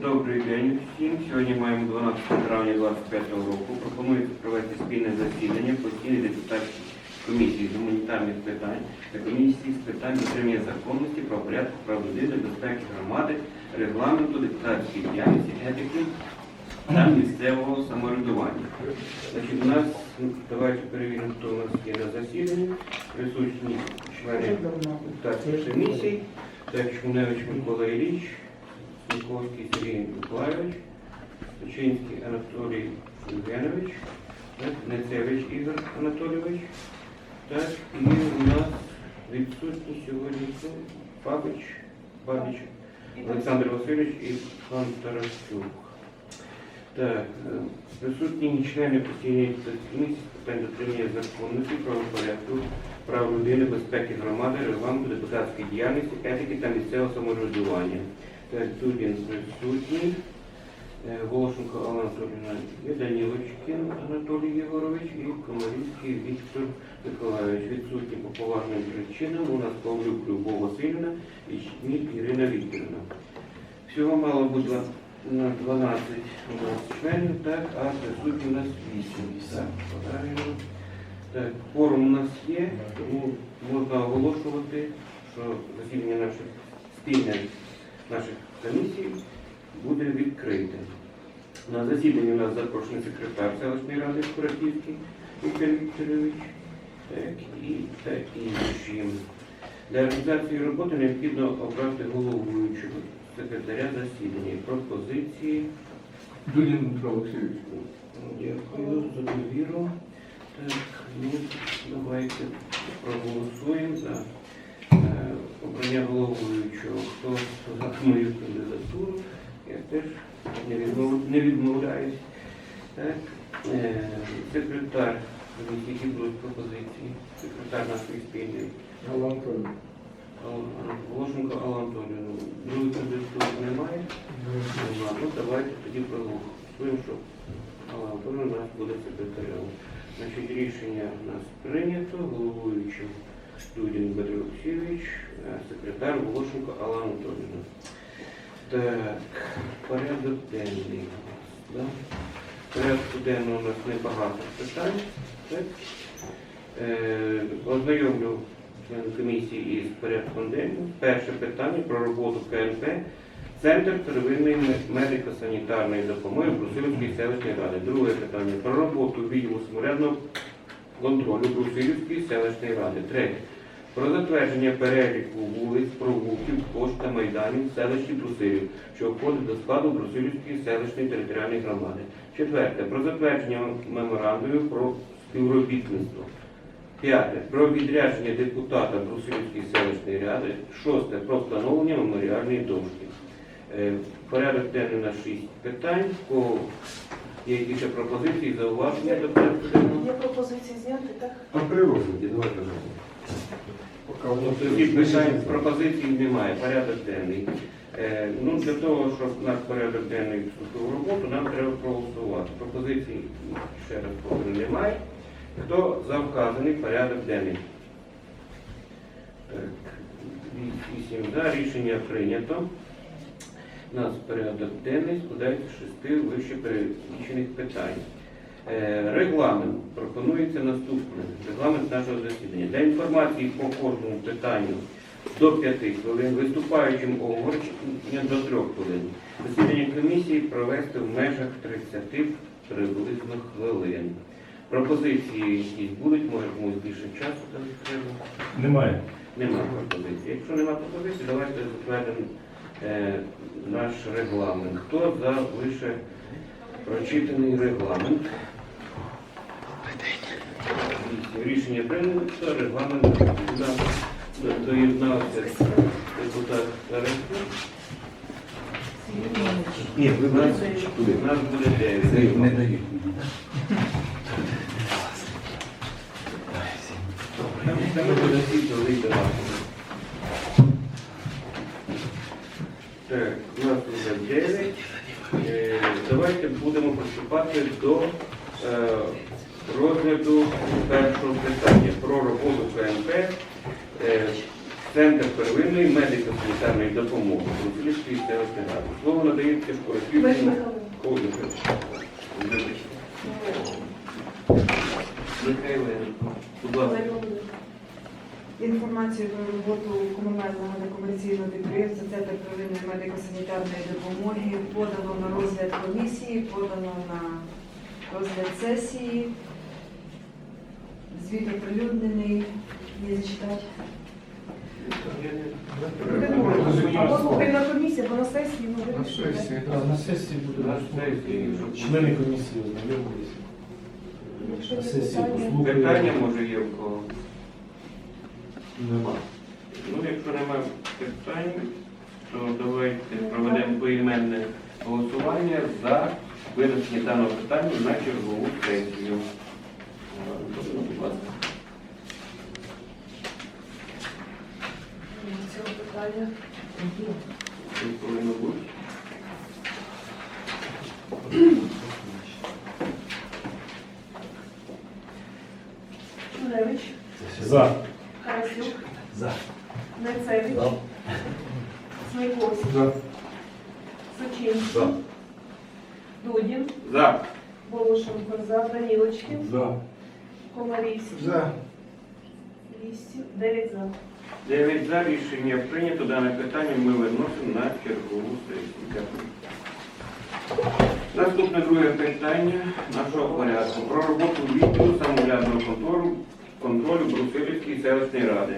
Добрий день всім. Сьогодні маємо 12 травня 2025 року. Пропонується провести спільне засідання постійної депутатської комісії з гуманітарних питань та комісії з питань дотримання законності, правопорядку, прав людини, безпеки громади, регламенту, депутатської діяльності, етики та місцевого самоврядування. Значить, у нас, давайте перевіримо, хто у нас є на засіданні. Присутні члени депутатських комісій. Так, Шмуневич Микола Ілліч, Сміковський Сергій Миколаївич, Сочинський Анатолій Євгенович, Нецевич Ігор Анатолійович. Так, і у нас відсутні сьогодні? Бабич, Бабич, Олександр Васильович і пан Тарасюк. Так, е, присутні члени постійної комісії з питань дотримання законності, правопорядку, прав людини, безпеки громади, регламенту, депутатської діяльності, етики та місцевого самоврядування. Так, Дудін присутній, е, Волошенко Алла Анатолійовна, є Данілочкин Анатолій Єгорович і Комарівський Віктор Миколайович. Відсутні по поважним причинам. У нас Павлюк Любов Васильівна і Шміль Ірина Вікторівна. Всього мало бути на 12 у нас членів, так, а присутні у нас 8. Так, правильно. Так, форум у нас є, тому можна оголошувати, що засідання наших спільне наших комісій буде відкрите. На засіданні у нас запрошений секретар селищної ради Куратівський Віктор Вікторович, так, і та інші. Для реалізації роботи необхідно обрати головуючого секретаря засідання. Пропозиції. Дудін Дмитро Олексійович. Дякую за довіру. Так, ну, давайте проголосуємо за е, обрання головуючого. Хто за мою кандидатуру? Я теж не, відмов, не відмовляюсь. Так, е, секретар, які будуть пропозиції, секретар нашої спільної. Анатолійовна. Волошенко Алла Анатолійовна. Другої кандидатури немає. Нема. Ну, давайте тоді проголосуємо, що Алла Анатолійовна у нас буде секретарем. Значить, рішення у нас прийнято, головуючим Дудін Дмитро Олексійович, е, секретар Волошенко Алла Анатолійовна. Так, порядок денний. Да? Порядку денного у нас небагато питань. Так? Е, ознайомлю член комісії із порядком денним. Перше питання про роботу КНП. Центр первинної медико-санітарної допомоги Брусилівської селищної ради. Друге питання про роботу відділу самоврядного контролю Брусилівської селищної ради. Третє. Про затвердження переліку вулиць, провулків, площ та майданів в селищі Брусилів, що входить до складу Брусилівської селищної територіальної громади. Четверте. Про затвердження меморандумів про співробітництво. П'яте. Про відрядження депутата Брусилівської селищної ради. Шосте. Про встановлення меморіальної дошки. Е, Порядок денний на шість питань. По є якісь ще пропозиції, зауваження до порядку денного? Є пропозиції зняти, так? А при давайте. Поки питань пропозицій немає, порядок денний. Е, ну, для того, щоб наш порядок денний вступив в роботу, нам треба проголосувати. Пропозицій ще раз повторю, немає. Хто за вказаний порядок денний? Так, вісім за рішення прийнято. У нас порядок денний складається шести вище перелічених питань. Е, Регламент пропонується наступне. Регламент нашого засідання. Для інформації по кожному питанню до 5 хвилин, виступаючим оголошення до 3 хвилин. Засідання комісії провести в межах 30 приблизно хвилин. Пропозиції якісь будуть, може комусь більше часу там треба. Немає. Немає пропозиції. Якщо немає пропозиції, давайте затвердимо е, наш регламент. Хто за лише прочитаний регламент? Рішення прийнято, регламент доєднався депутат Тарасюк. Ні, ви У нас, нас буде 9. не дають. Там буде всі, то вийде. Так, у нас вже 9. Е, Давайте будемо приступати до е, розгляду першого питання про роботу КНП. Е, Центр первинної медико-санітарної допомоги селищної ради. Слово надається Михайлович. Ходику. Михайленко. Будь ласка. Інформацію про роботу комунального некомерційного підприємства Центр первинної медико-санітарної допомоги подано на розгляд комісії, подано на розгляд сесії. Звіт оприлюднений. Не зачитати. Або слухай на на сесії, На вирішуємо. сесії. На сесії буде На сесії, члени комісії ознайомилися. На сесії питання. Питання може є в кого? Нема. Ну, якщо немає питань, то давайте проведемо поіменне голосування за винесення даного питання на чергову сесію. Цього питання. Це повинно бути. Шулевич. За. Харасюк. За. Нецевич. Смейковський. За. Сочинський. Дудін. За. Волошенко за. Данілочкин. За. Комарівський. За. Вісім. Дев'ять за. Дев'ять за рішення прийнято. Дане питання ми виносимо на чергову сесію. Дякую. Наступне друге питання нашого порядку. Про роботу відділу самоврядного контролю, контролю Брусилівської селищної ради.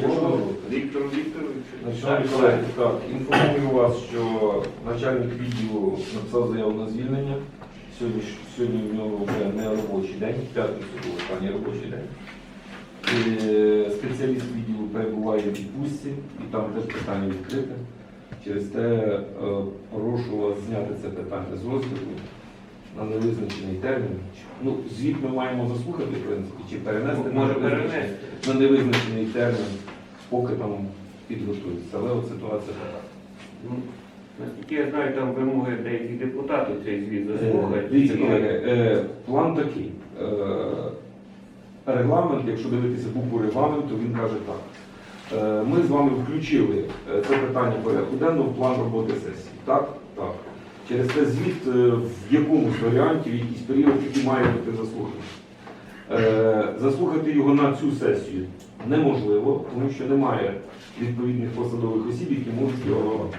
Слово Віктору Вікторовичу. Шановні колеги, так, інформую вас, що начальник відділу написав заяву на звільнення. Сьогодні, ж- сьогодні в нього вже не робочий день, в п'ятницю був останній робочий день. Е, Спеціаліст відділу перебуває в відпустці і там теж питання відкрите. Через те е, прошу вас зняти це питання з розгляду на невизначений термін. Ну, звіт ми маємо заслухати, в принципі, чи перенести на Може невизначений перенести. на невизначений термін, поки там підготується. Але от ситуація така. Ну, Наскільки я знаю, там вимоги деяких депутатів цей звіт заслухати. Е, Дивіться, колеги, е, план такий. Е, Регламент, якщо дивитися букву регламенту, він каже так. Е, Ми з вами включили це питання порядку денного в план роботи сесії. Так? Так. Через це звіт е, в якомусь варіанті, в якийсь період, який має бути заслуханий. Е, Заслухати його на цю сесію неможливо, тому що немає відповідних посадових осіб, які можуть його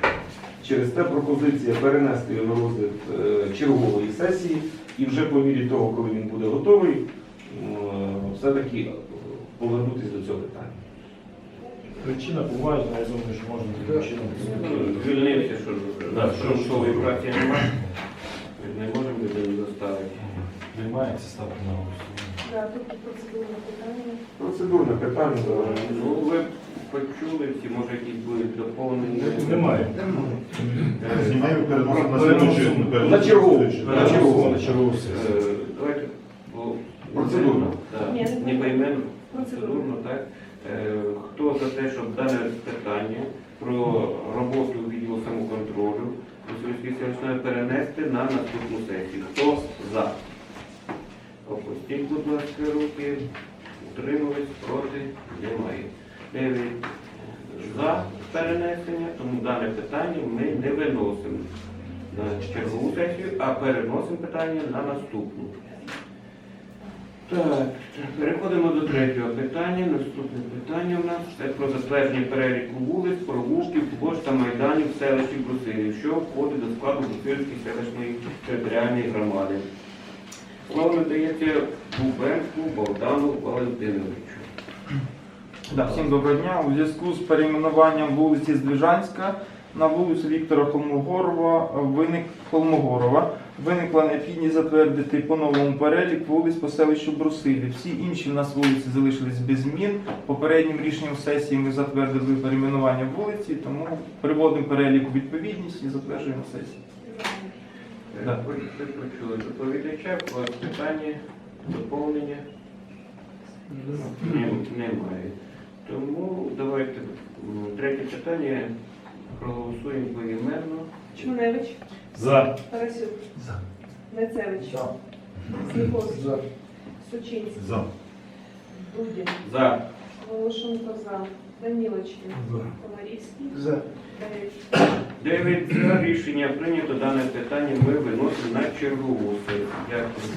Через те пропозиція перенести його на розгляд е, чергової сесії і вже по мірі того, коли він буде готовий, е, все-таки повернутися до цього питання. Причина поважна, я думаю, що можна таким чином. Ну, Звільнився, що Да, що що- шової праці немає. Не можемо людину доставити. Приймається ставка на голосування. Процедурне питання. Процедурне питання. Ну, ви почули всі, може якісь будуть доповнені? Немає. Е, Знімаємо переносимо на слідчу. На чергову. На чергову. чергову, на чергову. Е, Давайте бо Процедурно. Да. Ні, не Не поіменно, Процедурно. так. Е, Хто за те, щоб дане питання про роботу відділу самоконтролю Російської селищної перенести на наступну сесію? Хто за? Опустіть, будь ласка, руки. Утримались, проти? Немає. Дев'ять за перенесення, тому дане питання ми не виносимо на чергову сесію, а переносимо питання на наступну. Так, переходимо до третього питання. Наступне питання у нас це про затвердження переліку вулиць, провулків, площ та майданів в селищі Брусилів, що входить до складу Брусилівської селищної територіальної громади. Слово надається Бубенку Богдану Валентиновичу. Да, всім доброго дня. У зв'язку з перейменуванням вулиці Здвижанська на вулицю Віктора Холмогорова виник Холмогорова. Виникла необхідність затвердити по новому перелік вулиць по селищу Брусилі. Всі інші в нас вулиці залишились без змін. Попереднім рішенням сесії ми затвердили перейменування вулиці, тому приводимо перелік у відповідність і затверджуємо на Да. Ви ви почули доповідача, у вас питання, доповнення? Нем- Немає. Тому давайте м, третє питання проголосуємо поіменно. Чмуневич. За. Харасюк. За. Нецевич. Смейковський. Сочинський. За. Дудін. За. Волошенко за. Данілочкин. Комарівський. За. Дев'ять за рішення прийнято дане питання. Ми виносимо на чергову сесію. Дякую.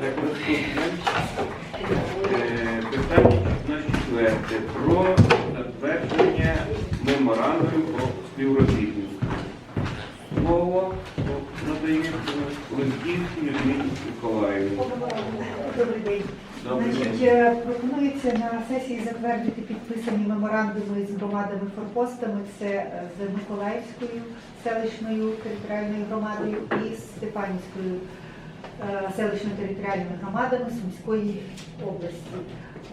Так, наступне е, питання на четверте. Про затвердження меморандуму про співробітництво. Слово надається Левківській Людмилі Миколаївні. Добрий день. Значить, е, пропонується на сесії затвердити підписані меморандуми з громадами форпостами. Це е, з Миколаївською селищною територіальною громадою і з Степанівською е, селищною територіальними громадами Сумської області.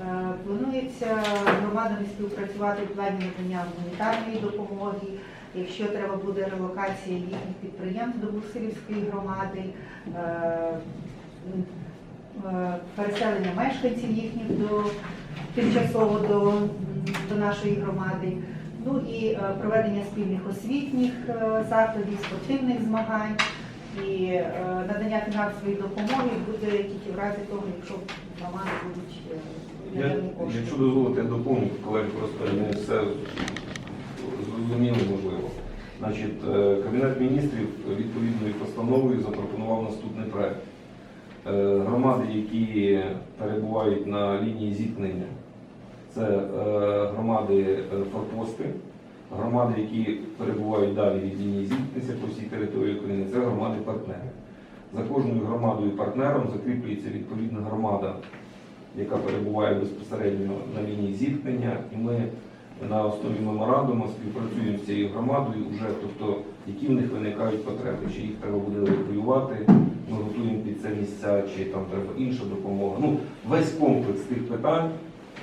Е, Планується громадами співпрацювати в плані надання гуманітарної допомоги. Якщо треба буде релокація їхніх підприємств до Бусилівської громади, е, переселення мешканців їхніх до тимчасово до, до нашої громади. Ну і е, проведення спільних освітніх е, заходів, спортивних змагань і е, надання фінансової допомоги буде тільки в разі того, якщо громади будуть е, Я, кошти. якщо дозволите, я доповню, колеги, просто не все зрозуміло можливо. Значить, е, Кабінет міністрів відповідною постановою запропонував наступний проект. Е, Громади, які перебувають на лінії зіткнення, це е, громади е, форпости, громади, які перебувають далі від лінії зіткнення по всій території України, це громади партнери. За кожною громадою партнером закріплюється відповідна громада, яка перебуває безпосередньо на лінії зіткнення, і ми на основі меморандуму співпрацюємо з цією громадою, вже тобто які в них виникають потреби, чи їх треба буде евакуювати, ми готуємо під це місця, чи там треба інша допомога. Ну, весь комплекс тих питань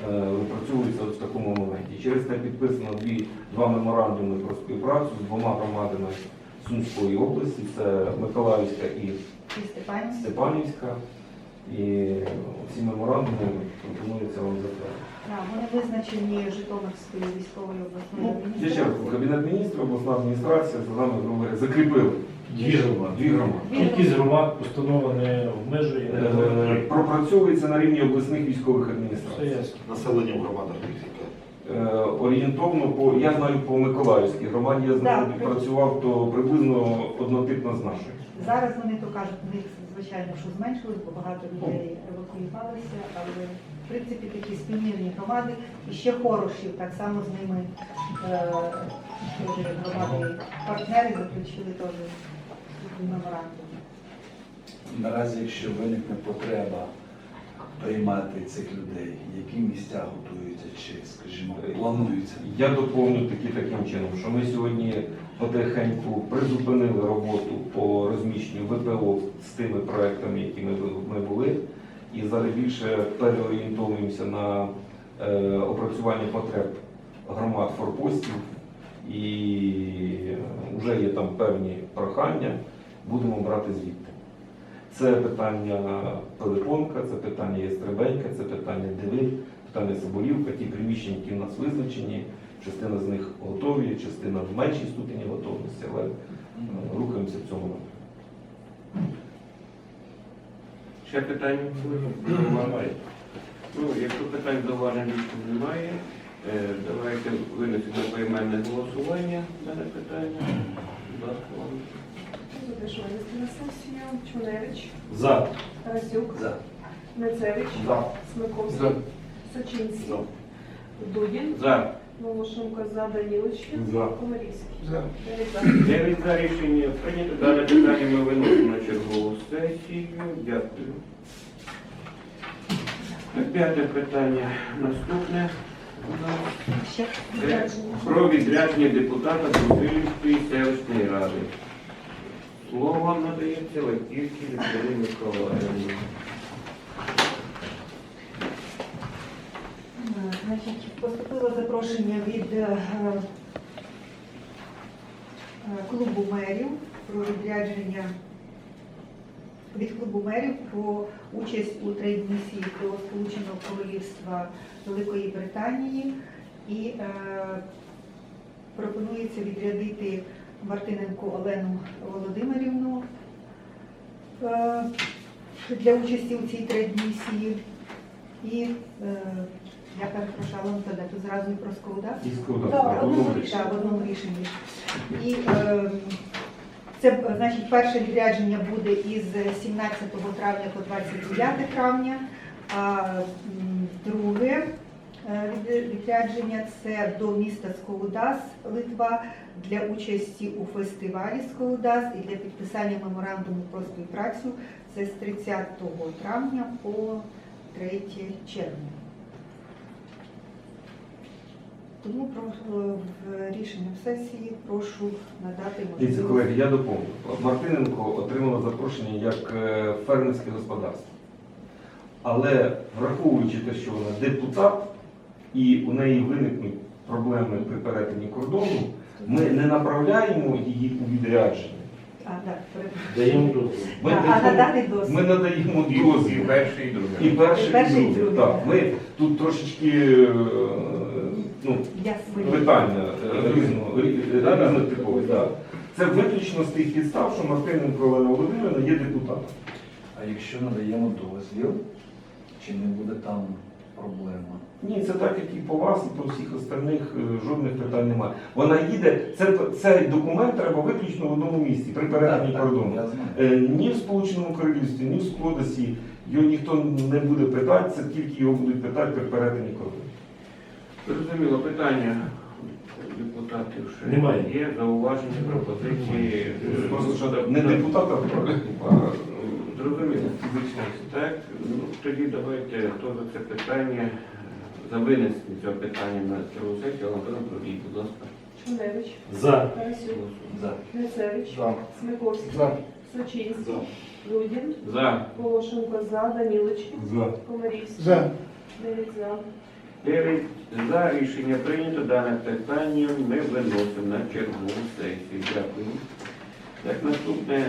е, випрацьовується от в такому моменті. Через це підписано дві, два меморандуми про співпрацю з двома громадами Сумської області, це Миколаївська і Степанівська. І ці меморандуми пропонується вам затвердити. Так, Вони визначені Житомирською військовою Ну, обласною я ще раз, Кабінет міністрів, обласна адміністрація за нами закріпили Дві громади. дві громади. Кількість громад постанова не обмежує. Е, Пропрацьовується на рівні обласних військових Все адміністрацій. ясно. Населення в громадах? Е, Орієнтовно по я знаю по Миколаївській громаді, я з ними Так. працював, то приблизно однотипно з нашою. Зараз вони то кажуть, в них звичайно, що зменшилось, бо багато людей евакуювалися, але в принципі такі спільні громади. І ще хорошів, так само з ними е, теж громади партнери заключили теж меморандум. Наразі, якщо виникне потреба приймати цих людей, які місця готуються чи, скажімо, плануються? Я доповню таки таким чином, що ми сьогодні потихеньку призупинили роботу по розміщенню ВПО з тими проектами, які ми, ми були, і зараз більше переорієнтовуємося на е, опрацювання потреб громад форпостів, і вже є там певні прохання, будемо брати звідти. Це питання Пилипонка, це питання Ястребенька, це питання Диви, питання Соболівка, ті приміщення, які в нас визначені. Частина з них готові, частина в меншій ступені готовності, але е, рухаємося в цьому напрямку. Ще питання? Немає. Ну, якщо питань зауважень немає, е, давайте винесемо поіменне голосування дане питання. Будь ласка, вам. Запишу винести на сесію. Чуневич. За. Тарасюк. За. Нецевич. За. Смиковський. Сочинський. Дудін. За. Волошенко за Данілочкин. За. Комарівський. За. Дев'ять за. Дев'ять за рішення прийнято. Дане питання ми виносимо на чергову сесію. Дякую. П'яте питання наступне. Це Про відрядження депутата Брусилівської селищної ради. Слово надається Латівській Вікторії Миколаївні. Поступило запрошення від е, е, клубу мерів про відрядження від клубу мерів про участь у трейд-місії до Сполученого Королівства Великої Британії і е, пропонується відрядити Мартиненко Олену Володимирівну е, для участі у цій трейд-місії і е, Я перепрошую, але тоді тут зразу і про Сколуда. І. Так, в одному рішенні. І е, це значить перше відрядження буде із 17 травня по 29 травня, а друге відрядження це до міста Сколудас, Литва, для участі у фестивалі Сколудас і для підписання меморандуму про співпрацю. Це з 30 травня по 3 червня. Тому про- рішенням сесії прошу надати Дивіться, колеги, я доповню. Мартиненко отримала запрошення як е, фермерське господарство. Але враховуючи те, що вона депутат і у неї виникнуть проблеми при перетині кордону, ми не направляємо її у відрядження. А, так, Даємо дозвіл. Ми, А, а надати дозвіл. ми надаємо дозвіл. перший, і другий. І перший, І перший, і і другий. другий. Так, ми тут трошечки е, ну, питання е, різного рі- різнотипові. так. Це виключно з тих підстав, що Мартиненко Олена Володимирівна є депутатом. А якщо надаємо дозвіл, чи не буде там проблема? Ні, це так, як і по вас, і по всіх остальних е, жодних питань немає. Вона їде, це, цей документ треба виключно в одному місці, при перетині кордону. Е, Ні в Сполученому Королівстві, ні в Скодасі його ніхто не буде питати, це тільки його будуть питати при перетині кордону. Зрозуміло, питання депутатів ще Немає. є, зауваження, пропозиції. Е, Просто що не депутата, а Зрозуміло. Так, ну, тоді давайте, за це питання, за винесення цього питання на цього сесію, Антона провіть, будь ласка. Чуневич, За. Тарасюк, За. Грицевич, За. Смиковський, За. Сочинський, Рудін, За. Волошенко за, Данілочки, За. Комарівський, За. Дев'ять за. Дев'ять за рішення прийнято. Дане питання ми виносимо на чергову сесію. Дякую. Так, наступне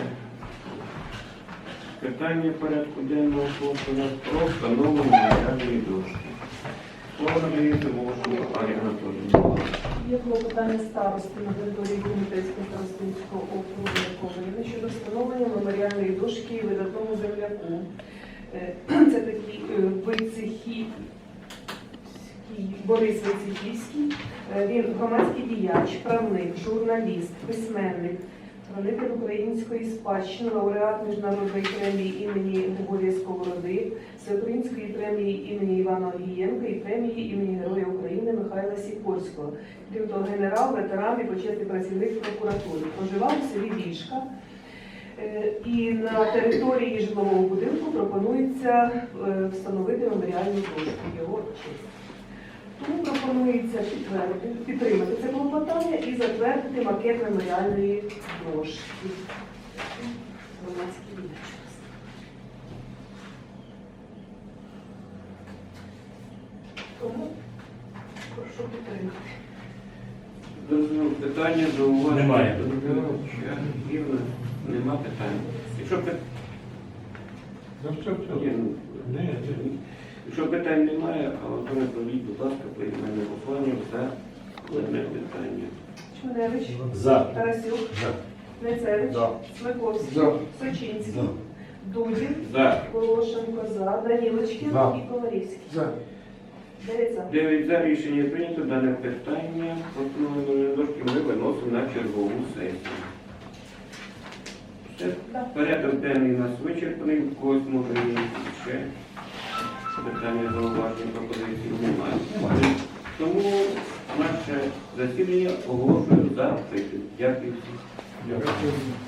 питання порядку денного просто у нас про встановлення матеріальної дошки. Слово надається Волошенко Арі Анатолійовні. Є клопотання старости на території Комітетського старостинського округу Яковлівни щодо встановлення меморіальної дошки видатному земляку. Е, Це такий е, Войцехівський, Борис Войцехівський. Е, Він громадський діяч, правник, журналіст, письменник, хранитель української спадщини, лауреат міжнародної премії імені Григорія Сковороди, Всеукраїнської премії імені Івана Огієнка і премії імені Героя України Михайла Сікорського. Крім того, генерал, ветеран і почесний працівник прокуратури. Проживав у селі Вішка. Е, І на території житлового будинку пропонується е, встановити меморіальну дошку його честь. Тому пропонується підтримати це клопотання і затвердити макет меморіальної дошки. Тому прошу підтримати. Питання, зауваження. Немає. Вірно, нема питань. Якщо пи- Ні, ну, Якщо питань немає, Антоне, провіть, будь ласка, по іменному голосуванню за одне питання. Чмелевич, За. Тарасюк, За. Нецевич, За. Смиковський, За. Сочинський, За. Дудін, За. Волошенко за, Данілочкин За. і Комарівський. За. Дев'ять за. Дев'ять за рішення прийнято. Дане питання постановленої дошки ми виносимо на чергову сесію. Все. Да. Порядок денний у нас вичерпаний. У когось може є ще питання, зауважень пропозиції немає. Тому наше засідання оголошую закритим. Дякую всім.